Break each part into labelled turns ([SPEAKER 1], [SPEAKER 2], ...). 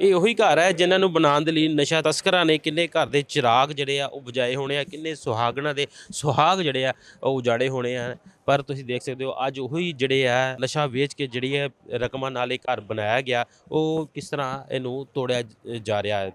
[SPEAKER 1] ਇਹ ਉਹੀ ਘਰ ਹੈ ਜਿਨ੍ਹਾਂ ਨੂੰ ਬਣਾਉਣ ਦੇ ਲਈ ਨਸ਼ਾ ਤਸਕਰਾਂ ਨੇ ਕਿੰਨੇ ਘਰ ਦੇ ਚਿਰਾਗ ਜਿਹੜੇ ਆ ਉਹ ਬੁਝਾਏ ਹੋਣੇ ਆ, ਕਿੰਨੇ ਸੁਹਾਗਣਾ ਦੇ ਸੁਹਾਗ ਜਿਹੜੇ ਆ ਉਹ ਉਜਾੜੇ ਹੋਣੇ ਆ। ਪਰ ਤੁਸੀਂ ਦੇਖ ਸਕਦੇ ਹੋ, ਅੱਜ ਉਹੀ ਜਿਹੜੇ ਆ ਨਸ਼ਾ ਵੇਚ ਕੇ ਜਿਹੜੀ ਹੈ ਰਕਮਾਂ ਨਾਲ ਇਹ ਘਰ ਬਣਾਇਆ ਗਿਆ, ਉਹ ਕਿਸ ਤਰ੍ਹਾਂ ਇਹਨੂੰ ਤੋੜਿਆ ਜਾ ਰਿਹਾ ਹੈ।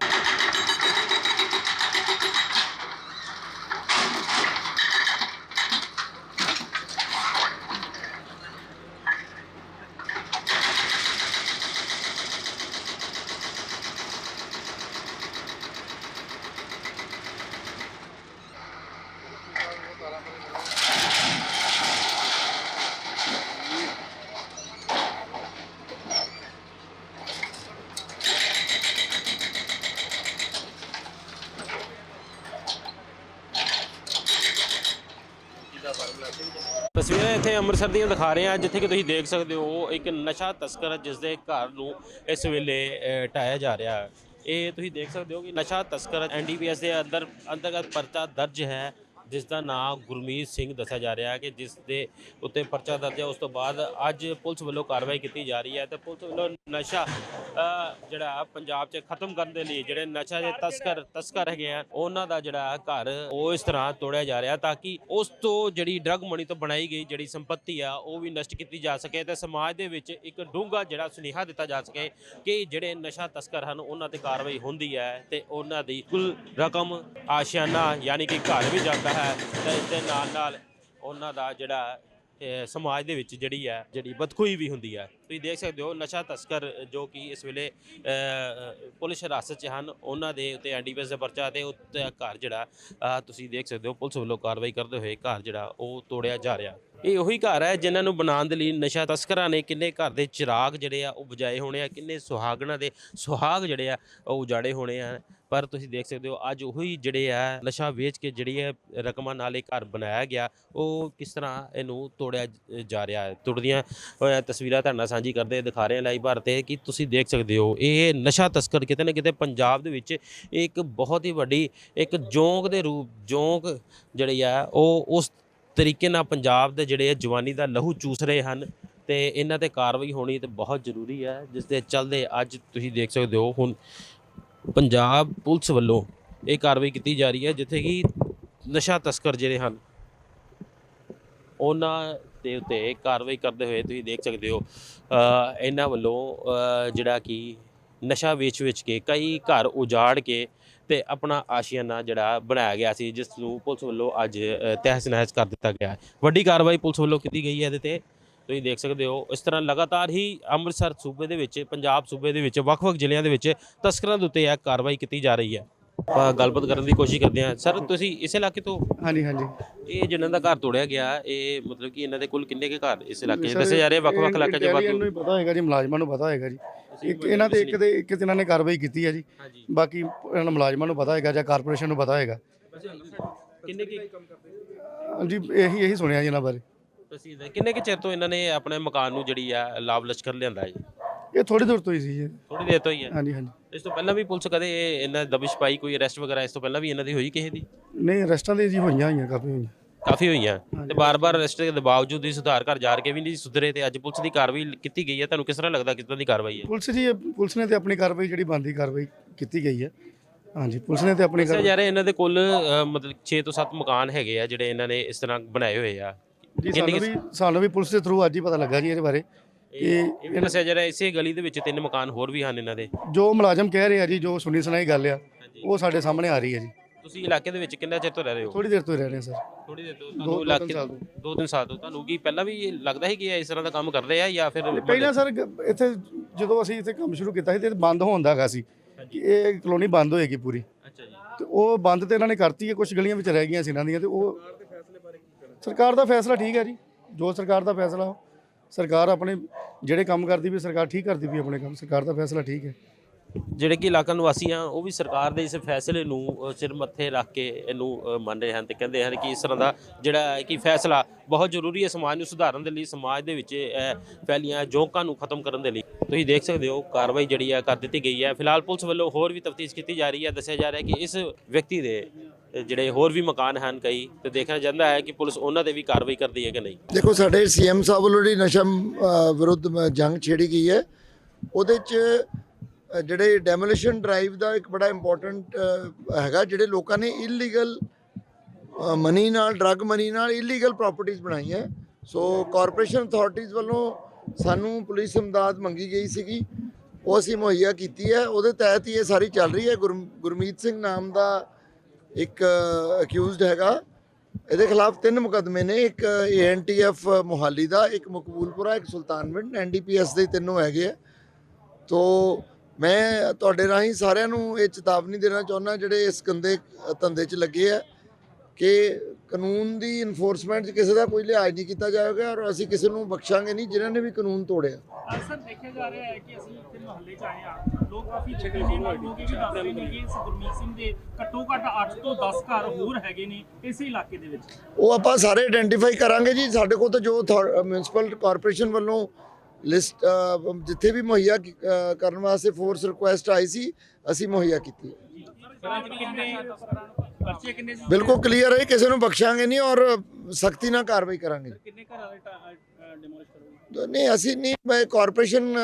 [SPEAKER 1] ਤਸਵੀਰਾਂ ਇੱਥੇ ਅੰਮ੍ਰਿਤਸਰ ਦੀਆਂ ਦਿਖਾ ਰਹੇ ਹਾਂ ਜਿੱਥੇ ਕਿ ਤੁਸੀਂ ਦੇਖ ਸਕਦੇ ਹੋ ਇੱਕ ਨਸ਼ਾ ਤਸਕਰ ਜਿਸ ਦੇ ਘਰ ਨੂੰ ਇਸ ਵੇਲੇ ਅਹ, ਜਾ ਰਿਹਾ ਹੈ। ਇਹ ਤੁਸੀਂ ਦੇਖ ਸਕਦੇ ਹੋ ਕਿ ਨਸ਼ਾ ਤਸਕਰ ਐਨਡੀਪੀਐਸ ਦੇ ਅੰਦਰ ਅੰਤਰਗਤ ਪਰਚਾ ਦਰਜ ਹੈ। ਜਿਸ ਦਾ ਨਾਮ ਗੁਰਮੀਤ ਸਿੰਘ ਦੱਸਿਆ ਜਾ ਰਿਹਾ ਹੈ ਕਿ ਜਿਸ ਦੇ ਉੱਤੇ ਪਰਚਾ ਦਰਜ ਹੈ, ਉਸ ਤੋਂ ਬਾਅਦ ਅੱਜ ਪੁਲਿਸ ਵੱਲੋਂ ਕਾਰਵਾਈ ਕੀਤੀ ਜਾ ਰਹੀ ਹੈ ਤੇ ਪੁਲਿਸ ਵੱਲੋਂ ਨਸ਼ਾ ਜਿਹੜਾ ਪੰਜਾਬ 'ਚ ਖਤਮ ਕਰਨ ਦੇ ਲਈ ਜਿਹੜੇ ਨਸ਼ਾ ਦੇ ਤਸਕਰ ਤਸਕਰ ਹੈਗੇ ਆ, ਉਹਨਾਂ ਦਾ ਜਿਹੜਾ ਘਰ, ਉਹ ਇਸ ਤਰ੍ਹਾਂ ਤੋੜਿਆ ਜਾ ਰਿਹਾ ਤਾਂ ਕਿ ਉਸ ਤੋਂ ਜਿਹੜੀ ਡਰਗ ਮਣੀ ਤੋਂ ਬਣਾਈ ਗਈ ਜਿਹੜੀ ਸੰਪਤੀ ਆ, ਉਹ ਵੀ ਨਸ਼ਟ ਕੀਤੀ ਜਾ ਸਕੇ ਤੇ ਸਮਾਜ ਦੇ ਵਿੱਚ ਇੱਕ ਡੂੰਘਾ ਜਿਹੜਾ ਸੁਨੇਹਾ ਦਿੱਤਾ ਜਾ ਸਕੇ ਕਿ ਜਿਹੜੇ ਨਸ਼ਾ ਤਸਕਰ ਹਨ, ਉਹਨਾਂ ਤੇ ਕਾਰਵਾਈ ਹੁੰਦੀ ਹੈ ਤੇ ਉਹਨਾਂ ਦੀ ਕੁੱਲ ਰਕਮ ਆਸ਼ਿਆਨਾ ਯਾਨੀ ਕਿ ਘਰ ਵੀ ਜਾਂਦਾ ਹੈ। ਤੇ ਇਸ ਦੇ ਨਾਲ ਨਾਲ ਉਹਨਾਂ ਦਾ ਜਿਹੜਾ, ਅਹ, ਸਮਾਜ ਦੇ ਵਿੱਚ ਜਿਹੜੀ ਹੈ, ਜਿਹੜੀ ਬਦਖੂਈ ਵੀ ਹੁੰਦੀ ਹੈ। ਤੁਸੀਂ ਦੇਖ ਸਕਦੇ ਹੋ ਨਸ਼ਾ ਤਸਕਰ ਜੋ ਕਿ ਇਸ ਵੇਲੇ ਪੁਲਿਸ ਹਿਰਾਸਤ 'ਚ ਹਨ। ਉਹਨਾਂ ਦੇ ਉੱਤੇ ਐਨਡੀਪੀਐਸ ਦਾ ਪਰਚਾ ਤੇ ਉੱਤੇ ਘਰ ਜਿਹੜਾ ਤੁਸੀਂ ਦੇਖ ਸਕਦੇ ਹੋ ਪੁਲਿਸ ਵੱਲੋਂ ਕਾਰਵਾਈ ਕਰਦੇ ਹੋਏ ਘਰ ਜਿਹੜਾ ਉਹ ਤੋੜਿਆ ਜਾ ਰਿਹਾ। ਇਹ ਉਹੀ ਘਰ ਹੈ ਜਿਨ੍ਹਾਂ ਨੂੰ ਬਣਾਉਣ ਦੇ ਲਈ ਨਸ਼ਾ ਤਸਕਰਾਂ ਨੇ ਕਿੰਨੇ ਘਰ ਦੇ ਚਿਰਾਗ ਜਿਹੜੇ ਆ ਉਹ ਬੁਝਾਏ ਹੋਣੇ ਆ, ਕਿੰਨੇ ਸੁਹਾਗਣਾ ਦੇ ਸੁਹਾਗ ਜਿਹੜੇ ਆ ਉਹ ਉਜਾੜੇ ਹੋਣੇ ਆ। ਪਰ ਤੁਸੀਂ ਦੇਖ ਸਕਦੇ ਹੋ, ਅੱਜ ਉਹੀ ਜਿਹੜੇ ਆ ਨਸ਼ਾ ਵੇਚ ਕੇ ਜਿਹੜੀ ਹੈ ਰਕਮਾਂ ਨਾਲ ਇਹ ਘਰ ਬਣਾਇਆ ਗਿਆ, ਉਹ ਕਿਸ ਤਰ੍ਹਾਂ ਇਹਨੂੰ ਤੋੜਿਆ ਜਾ ਰਿਹਾ ਹੈ। ਤੁੜਦੀਆਂ ਤਸਵੀਰਾਂ ਤੁਹਾਡੇ ਨਾਲ ਸਾਂਝੀ ਕਰਦੇ ਦਿਖਾ ਰਹੇ ਹਾਂ ਲਾਈਵ ਭਾਰਤ ਤੇ ਕਿ ਤੁਸੀਂ ਦੇਖ ਸਕਦੇ ਹੋ, ਇਹ ਨਸ਼ਾ ਤਸਕਰ ਕਿਤੇ ਨਾ ਕਿਤੇ ਪੰਜਾਬ ਦੇ ਵਿੱਚ ਇੱਕ ਬਹੁਤ ਹੀ ਵੱਡੀ, ਇੱਕ ਜੋਂਕ ਦੇ ਰੂਪ, ਜੋਂਕ ਜਿਹੜੀ ਆ, ਉਹ ਉਸ ਤਰੀਕੇ ਨਾਲ ਪੰਜਾਬ ਦੇ ਜਿਹੜੇ ਜਵਾਨੀ ਦਾ ਲਹੂ ਚੂਸ ਰਹੇ ਹਨ ਤੇ ਇਹਨਾਂ ਤੇ ਕਾਰਵਾਈ ਹੋਣੀ ਤੇ ਬਹੁਤ ਜ਼ਰੂਰੀ ਹੈ, ਜਿਸ ਦੇ ਚੱਲਦੇ ਅੱਜ ਤੁਸੀਂ ਦੇਖ ਸਕਦੇ ਹੋ, ਹੁਣ ਪੰਜਾਬ ਪੁਲਿਸ ਵੱਲੋਂ ਇਹ ਕਾਰਵਾਈ ਕੀਤੀ ਜਾ ਰਹੀ ਹੈ ਜਿੱਥੇ ਕਿ ਨਸ਼ਾ ਤਸਕਰ ਜਿਹੜੇ ਹਨ ਉਹਨਾਂ ਦੇ ਉੱਤੇ ਕਾਰਵਾਈ ਕਰਦੇ ਹੋਏ ਤੁਸੀਂ ਦੇਖ ਸਕਦੇ ਹੋ ਅ, ਇਹਨਾਂ ਵੱਲੋਂ ਅ, ਜਿਹੜਾ ਕਿ ਨਸ਼ਾ ਵੇਚ-ਵੇਚ ਕੇ ਕਈ ਘਰ ਉਜਾੜ ਕੇ ਤੇ ਆਪਣਾ ਆਸ਼ੀਆਨਾ ਜਿਹੜਾ ਬਣਾਇਆ ਗਿਆ ਸੀ ਜਿਸ ਨੂੰ ਪੁਲਿਸ ਵੱਲੋਂ ਅੱਜ ਤਹਿਸ ਨਹਿਸ ਕਰ ਦਿੱਤਾ ਗਿਆ ਹੈ। ਵੱਡੀ ਕਾਰਵਾਈ ਪੁਲਿਸ ਵੱਲੋਂ ਕੀਤੀ ਗਈ ਹੈ ਇਹਦੇ ਤੇ। ਤੁਸੀਂ ਦੇਖ ਸਕਦੇ ਹੋ ਇਸ ਤਰ੍ਹਾਂ ਲਗਾਤਾਰ ਹੀ ਅੰਮ੍ਰਿਤਸਰ ਸੂਬੇ ਦੇ ਵਿੱਚ ਪੰਜਾਬ ਸੂਬੇ ਦੇ ਵਿੱਚ ਵੱਖ-ਵੱਖ ਜ਼ਿਲ੍ਹਿਆਂ ਦੇ ਵਿੱਚ ਤਸਕਰਾਂ ਦੇ ਉੱਤੇ ਇਹ ਕਾਰਵਾਈ ਕੀਤੀ ਜਾ ਰਹੀ ਹੈ। ਆਪਾਂ ਗੱਲਬਾਤ ਕਰਨ ਦੀ ਕੋਸ਼ਿਸ਼ ਕਰਦੇ ਹਾਂ। ਸਰ ਤੁਸੀਂ ਇਸ ਇਲਾਕੇ ਤੋਂ?
[SPEAKER 2] ਹਾਂਜੀ ਹਾਂਜੀ।
[SPEAKER 1] ਇਹ ਜਿਨ੍ਹਾਂ ਦਾ ਘਰ ਤੋੜਿਆ ਗਿਆ ਇਹ ਮਤਲਬ ਕਿ ਇਹਨਾਂ ਦੇ ਕੁੱਲ ਕਿੰਨੇ ਕੇ ਘਰ ਇਸ ਇਲਾਕੇ 'ਚ? ਦੱਸੇ ਜਾ ਰਹੇ ਵੱਖ-ਵੱਖ
[SPEAKER 2] ਇਹ
[SPEAKER 1] ਇਲਾਕਿਆਂ 'ਚ
[SPEAKER 2] ਇੰਟੈਲੀਜੈਂਸ
[SPEAKER 1] ਵਾਧੂ
[SPEAKER 2] ਨੂੰ ਹੀ ਪਤਾ ਹੋਏਗਾ ਜੀ ਮੁਲਾਜ਼ਮਾਂ ਨੂੰ ਪਤਾ ਹੋਏਗਾ ਜੀ। ਇੱਕ ਇਹਨਾਂ ਤੇ ਇੱਕ ਦੇ ਇੱਕ ਤੇ ਇਹਨਾਂ ਨੇ ਕਾਰਵਾਈ ਕੀਤੀ ਹੈ ਜੀ। ਬਾਕੀ ਇਹਨਾਂ ਮੁਲਾਜ਼ਮਾਂ ਨੂੰ ਪਤਾ ਹੋਏਗਾ ਜਾਂ ਕਾਰਪੋਰੇਸ਼ਨ ਨੂੰ ਪਤਾ ਹੋਏਗਾ
[SPEAKER 1] ਕਿੰਨੇ ਕੇ
[SPEAKER 2] ਹਾਂਜੀ ਇਹੀ ਇਹੀ ਸੁਣਿਆ ਜੀ ਇਹਨਾਂ ਬਾਰੇ।
[SPEAKER 1] ਪ੍ਰਸਿੱਧ ਹੈ। ਕਿੰਨੇ ਕੇ ਚਿਰ ਤੋਂ ਇਹਨਾਂ ਨੇ ਆਪਣੇ ਮਕਾਨ ਨੂੰ ਜਿਹੜੀ ਆ ਲਾਭ ਲਸ਼ਕਰ ਲਿਆਂਦਾ ਹੈ ਜੀ?
[SPEAKER 2] ਇਹ ਥੋੜੀ ਦੂਰ ਤੋਂ ਹੀ ਸੀ ਜੀ।
[SPEAKER 1] ਥੋੜੀ ਦੇਰ ਤੋਂ ਹੀ ਹੈ।
[SPEAKER 2] ਹਾਂਜੀ ਹਾਂਜੀ।
[SPEAKER 1] ਇਸ ਤੋਂ ਪਹਿਲਾਂ ਵੀ ਪੁਲਿਸ ਕਦੇ ਇਹ ਇਹਨਾਂ ਦਬਿਸ਼ ਪਾਈ ਕੋਈ ਅਰੈਸਟ ਵਗੈਰਾ ਇਸ ਤੋਂ ਪਹਿਲਾਂ ਵੀ ਇਹਨਾਂ ਦੀ ਹੋਈ ਕਿਸੇ ਦੀ?
[SPEAKER 2] ਨਹੀਂ ਅਰੈਸਟਾਂ ਦੇ ਜੀ ਹੋਈਆਂ ਹੋਈਆਂ ਕਾਫੀ ਹੋਈਆਂ।
[SPEAKER 1] ਕਾਫੀ ਹੋਈਆਂ। ਤੇ ਬਾਰ-ਬਾਰ ਅਰੈਸਟ ਦੇ ਬਾਵਜੂਦ ਵੀ ਸੁਧਾਰ ਘਰ ਜਾ ਕੇ ਵੀ ਨਹੀਂ ਸੁਧਰੇ ਤੇ ਅੱਜ ਪੁਲਿਸ ਦੀ ਕਾਰਵਾਈ ਕੀਤੀ ਗਈ ਹੈ। ਤੁਹਾਨੂੰ ਕਿਸ ਤਰ੍ਹਾਂ ਲੱਗਦਾ ਕਿਸ ਤਰ੍ਹਾਂ ਦੀ ਕਾਰਵਾਈ ਹੈ?
[SPEAKER 2] ਪੁਲਿਸ ਜੀ ਪੁਲਿਸ ਨੇ ਤੇ ਆਪਣੀ ਕਾਰਵਾਈ ਜਿਹੜੀ ਬੰਦੀ ਕਾਰਵਾਈ ਕੀਤੀ ਗਈ ਹੈ। ਹਾਂਜੀ ਪੁਲਿਸ ਨੇ ਤੇ ਆਪਣੀ
[SPEAKER 1] ਦੱਸਿਆ
[SPEAKER 2] ਕਾਰਵਾਈ
[SPEAKER 1] ਜਾ ਰਿਹਾ ਇਹਨਾਂ ਦੇ ਕੁੱਲ ਅ, ਮਤਲਬ 6 ਤੋਂ 7 ਮਕਾਨ ਹੈਗੇ ਆ ਜਿਹੜੇ ਇਹਨਾਂ ਨੇ ਇਸ ਤਰ੍ਹਾਂ ਬਣਾਏ ਹੋਏ ਆ।
[SPEAKER 2] ਜੀ ਸਾਨੂੰ ਵੀ ਸਾਨੂੰ ਵੀ ਪੁਲਿਸ ਦੇ ਥਰੂ ਅੱਜ ਹੀ ਪਤਾ ਲੱਗਾ ਜੀ ਇਹਦੇ ਬਾਰੇ। ਕਿ
[SPEAKER 1] ਇਹ ਵੀ ਦੱਸਿਆ ਜਾ ਰਿਹਾ ਇਸੇ ਗਲੀ ਦੇ ਵਿੱਚ ਤਿੰਨ ਮਕਾਨ ਹੋਰ ਵੀ ਹਨ ਇਹਨਾਂ ਦੇ।
[SPEAKER 2] ਜੋ ਮੁਲਾਜ਼ਮ ਕਹਿ ਰਹੇ ਆ ਜੀ ਜੋ ਸੁਣੀ ਸੁਣਾਈ ਗੱਲ ਆ ਉਹ ਸਾਡੇ ਸਾਹਮਣੇ ਆ ਰਹੀ ਹੈ ਜੀ।
[SPEAKER 1] ਤੁਸੀਂ ਇਲਾਕੇ ਦੇ ਵਿੱਚ ਕਿੰਨਾ ਚਿਰ ਤੋਂ ਰਹਿ ਰਹੇ ਹੋ?
[SPEAKER 2] ਥੋੜੀ ਦੇਰ ਤੋਂ ਹੀ ਰਹਿ ਰਹੇ ਆ ਸਰ।
[SPEAKER 1] ਥੋੜੀ ਦੇਰ ਤੋਂ ਤੁਹਾਨੂੰ ਇਲਾਕੇ। ਦੋ ਤਿੰਨ ਸਾਲ ਤੋਂ। ਤੁਹਾਨੂੰ ਕੀ ਪਹਿਲਾਂ ਵੀ ਇਹ ਲੱਗਦਾ ਸੀ ਕਿ ਇਹ ਇਸ ਤਰ੍ਹਾਂ ਦਾ ਕੰਮ ਕਰਦੇ ਆ ਜਾਂ ਫਿਰ
[SPEAKER 2] ਪਹਿਲਾਂ ਸਰ ਇੱਥੇ ਜਦੋਂ ਅਸੀਂ ਇੱਥੇ ਕੰਮ ਸ਼ੁਰੂ ਕੀਤਾ ਸੀ ਤੇ ਇਹ ਬੰਦ ਹੋਣ ਦਾ ਹੈਗਾ ਸੀ ਇਹ ਕਲੋਨੀ ਬੰਦ ਹੋਏਗੀ ਪੂਰੀ।
[SPEAKER 1] ਅੱਛਾ ਜੀ।
[SPEAKER 2] ਤੇ ਉਹ ਬੰਦ ਤੇ ਇਹਨਾਂ ਨੇ ਕਰਤੀ ਹੈ ਕੁਝ ਗਲੀਆਂ ਵਿੱਚ ਰਹਿ ਗਈਆਂ ਸੀ ਇਹਨਾਂ ਦੀਆਂ ਤੇ ਉਹ ਸਰਕਾਰ ਦਾ ਫੈਸਲਾ ਠੀਕ ਹੈ ਜੀ। ਜੋ ਸਰਕਾਰ ਦਾ ਫੈਸਲਾ ਉਹ ਸਰਕਾਰ ਆਪਣੇ ਜਿਹੜੇ ਕੰਮ ਕਰਦੀ ਵੀ ਸਰਕਾਰ ਠੀਕ ਕਰਦੀ ਵੀ ਆਪਣੇ ਕੰਮ, ਸਰਕਾਰ ਦਾ ਫੈਸਲਾ ਠੀਕ ਹੈ।
[SPEAKER 1] ਜਿਹੜੇ ਕਿ ਇਲਾਕਾ ਨਿਵਾਸੀ ਆ, ਉਹ ਵੀ ਸਰਕਾਰ ਦੇ ਇਸ ਫੈਸਲੇ ਨੂੰ ਸਿਰ ਮੱਥੇ ਰੱਖ ਕੇ ਇਹਨੂੰ ਮੰਨ ਰਹੇ ਹਨ ਤੇ ਕਹਿੰਦੇ ਹਨ ਕਿ ਇਸ ਤਰ੍ਹਾਂ ਦਾ ਜਿਹੜਾ ਕਿ ਫੈਸਲਾ ਬਹੁਤ ਜ਼ਰੂਰੀ ਹੈ ਸਮਾਜ ਨੂੰ ਸੁਧਾਰਨ ਦੇ ਲਈ, ਸਮਾਜ ਦੇ ਵਿੱਚ ਫੈਲੀਆਂ ਜੋਕਾਂ ਨੂੰ ਖਤਮ ਕਰਨ ਦੇ ਲਈ। ਤੁਸੀਂ ਦੇਖ ਸਕਦੇ ਹੋ, ਕਾਰਵਾਈ ਜਿਹੜੀ ਹੈ ਕਰ ਦਿੱਤੀ ਗਈ ਹੈ। ਫਿਲਹਾਲ ਪੁਲਿਸ ਵੱਲੋਂ ਹੋਰ ਵੀ ਤਫਤੀਸ਼ ਕੀਤੀ ਜਾ ਰਹੀ ਹੈ। ਦੱਸਿਆ ਜਾ ਰਿਹਾ ਹੈ ਕਿ ਇਸ ਵਿਅਕਤੀ ਦੇ ਜਿਹੜੇ ਹੋਰ ਵੀ ਮਕਾਨ ਹਨ ਕਈ, ਤੇ ਦੇਖਣਾ ਚਾਹੁੰਦਾ ਹੈ ਕਿ ਪੁਲਿਸ ਉਹਨਾਂ ਤੇ ਵੀ ਕਾਰਵਾਈ ਕਰਦੀ ਹੈ ਕਿ ਨਹੀਂ?
[SPEAKER 3] ਦੇਖੋ, ਸਾਡੇ ਸੀਐਮ ਸਾਹਿਬ ਵੱਲੋਂ ਜਿਹੜੀ ਨਸ਼ਾ ਵਿਰੁੱਧ ਜੰਗ ਛੇੜੀ ਗਈ ਹੈ, ਉਹਦੇ ਚ ਜਿਹੜੇ ਡੈਮੋਲੀਸ਼ਨ ਡਰਾਈਵ ਦਾ ਇੱਕ ਬੜਾ ਇੰਪੋਰਟੈਂਟ ਹੈਗਾ, ਜਿਹੜੇ ਲੋਕਾਂ ਨੇ ਇਲੀਗਲ ਮਨੀ ਨਾਲ ਡਰੱਗ ਮਨੀ ਨਾਲ ਇਲੀਗਲ ਪ੍ਰਾਪਰਟੀਆਂ ਬਣਾਈਆਂ ਸੋ ਕਾਰਪੋਰੇਸ਼ਨ ਅਥਾਰਟੀਜ਼ ਵੱਲੋਂ ਸਾਨੂੰ ਪੁਲਿਸ ਇਮਦਾਦ ਮੰਗੀ ਗਈ ਸੀਗੀ। ਉਹ ਅਸੀਂ ਮੁਹੱਈਆ ਕੀਤੀ ਹੈ। ਉਹਦੇ ਤਹਿਤ ਹੀ ਇਹ ਸਾਰੀ ਚੱਲ ਰਹੀ ਹੈ। ਗੁਰਮ- ਗੁਰਮੀਤ ਸਿੰਘ ਨਾਮ ਦਾ ਇੱਕ ਅਕਿਊਜ਼ਡ ਹੈਗਾ। ਇਹਦੇ ਖਿਲਾਫ ਤਿੰਨ ਮੁਕੱਦਮੇ ਨੇ, ਇੱਕ ਏਐਨਟੀਐਫ ਮੁਹਾਲੀ ਦਾ, ਇੱਕ ਮਕਬੂਲਪੁਰਾ, ਇੱਕ ਸੁਲਤਾਨਵਿੰਡ। ਐਨਡੀਪੀਐਸ ਦੇ ਤਿੰਨੋਂ ਹੈਗੇ ਆ। ਤੋ ਮੈਂ ਤੁਹਾਡੇ ਰਾਹੀਂ ਸਾਰਿਆਂ ਨੂੰ ਇਹ ਚੇਤਾਵਨੀ ਦੇਣਾ ਚਾਹੁੰਦਾ, ਜਿਹੜੇ ਇਸ ਗੰਦੇ ਧੰਦੇ 'ਚ ਲੱਗੇ ਆ। ਕਿ ਕਾਨੂੰਨ ਦੀ ਇਨਫੋਰਸਮੈਂਟ 'ਚ ਕਿਸੇ ਦਾ ਕੋਈ ਲਿਹਾਜ਼ ਨਹੀਂ ਕੀਤਾ ਜਾਵੇਗਾ ਔਰ ਅਸੀਂ ਕਿਸੇ ਨੂੰ ਬਖਸ਼ਾਂਗੇ ਨਹੀਂ ਜਿਨ੍ਹਾਂ ਨੇ ਵੀ ਕਾਨੂੰਨ ਤੋੜਿਆ
[SPEAKER 4] ਅਕਸਰ ਦੇਖਿਆ ਜਾ ਰਿਹਾ ਹੈ ਕਿ ਅਸੀਂ ਇੱਥੇ ਮੁਹੱਲੇ 'ਚ ਆਏ ਆ ਲੋਕ ਕਾਫੀ ਛੇਤੀ ਨਾਲ ਲੋਕ ਇਹ ਵੀ ਦੱਸ ਰਹੇ ਨੇ ਕਿ ਇਸ ਗੁਰਮੀਤ ਸਿੰਘ ਦੇ ਘੱਟੋ ਘੱਟ 8 ਤੋਂ 10 ਘਰ ਹੋਰ ਹੈਗੇ ਨੇ ਇਸੇ ਇਲਾਕੇ ਦੇ ਵਿੱਚ।
[SPEAKER 3] ਉਹ ਆਪਾਂ ਸਾਰੇ ਆਇਡੈਂਟੀਫਾਈ ਕਰਾਂਗੇ ਜੀ। ਸਾਡੇ ਕੋਲ ਤਾਂ ਜੋ ਮਿਊਨਿਸਪਲ ਕਾਰਪੋਰੇਸ਼ਨ ਵੱਲੋਂ ਲਿਸਟ ਜਿੱਥੇ ਵੀ ਮੁਹੱਈਆ ਕਰਨ ਵਾਸਤੇ ਫੋਰਸ ਰਿਕੁਐਸਟ ਆਈ ਸੀ ਅਸੀਂ ਮੁਹੱਈਆ ਕੀਤੀ ਹੈ।
[SPEAKER 4] ਕਿੰਨੇ ਪਰਚੇ ਕਿੰਨੇ ਸੀ?
[SPEAKER 3] ਬਿਲਕੁਲ ਕਲੀਅਰ ਹੈ ਕਿਸੇ ਨੂੰ ਬਖਸ਼ਾਂਗੇ ਨਹੀਂ ਔਰ ਸਖਤੀ ਨਾਲ ਕਾਰਵਾਈ ਕਰਾਂਗੇ।
[SPEAKER 4] ਕਿੰਨੇ ਘਰਾਂ ਦੇ ਡਿਮੋਲਿਸ਼ ਕਰੋਗੇ?
[SPEAKER 3] ਨਹੀਂ ਅਸੀਂ ਨਹੀਂ ਮੈਂ ਕਾਰਪੋਰੇਸ਼ਨ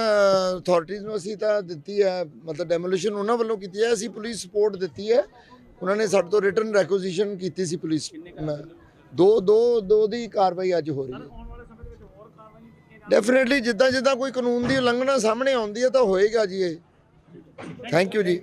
[SPEAKER 3] ਅਥਾਰਟੀਜ਼ ਨੂੰ ਅਸੀਂ ਤਾਂ ਦਿੱਤੀ ਹੈ ਮਤਲਬ ਡੈਮੋਲੀਸ਼ਨ ਉਹਨਾਂ ਵੱਲੋਂ ਕੀਤੀ ਹੈ ਅਸੀਂ ਪੁਲਿਸ ਸਪੋਰਟ ਦਿੱਤੀ ਹੈ। ਉਹਨਾਂ ਨੇ ਸਾਡੇ ਤੋਂ ਰਿਟਰਨ ਰੈਕੁਜੀਸ਼ਨ ਕੀਤੀ ਸੀ ਪੁਲਿਸ ਦੋ ਦੋ ਦੋ ਦੀ ਕਾਰਵਾਈ ਅੱਜ ਹੋ ਰਹੀ ਹੈ। ਡੈਫੀਨਿਟਲੀ ਜਿੱਦਾਂ ਜਿੱਦਾਂ ਕੋਈ ਕਾਨੂੰਨ ਦੀ ਉਲੰਘਣਾ ਸਾਹਮਣੇ ਆਉਂਦੀ ਹੈ ਤਾਂ ਹੋਏਗਾ ਜੀ ਇਹ। ਥੈਂਕ ਯੂ ਜੀ।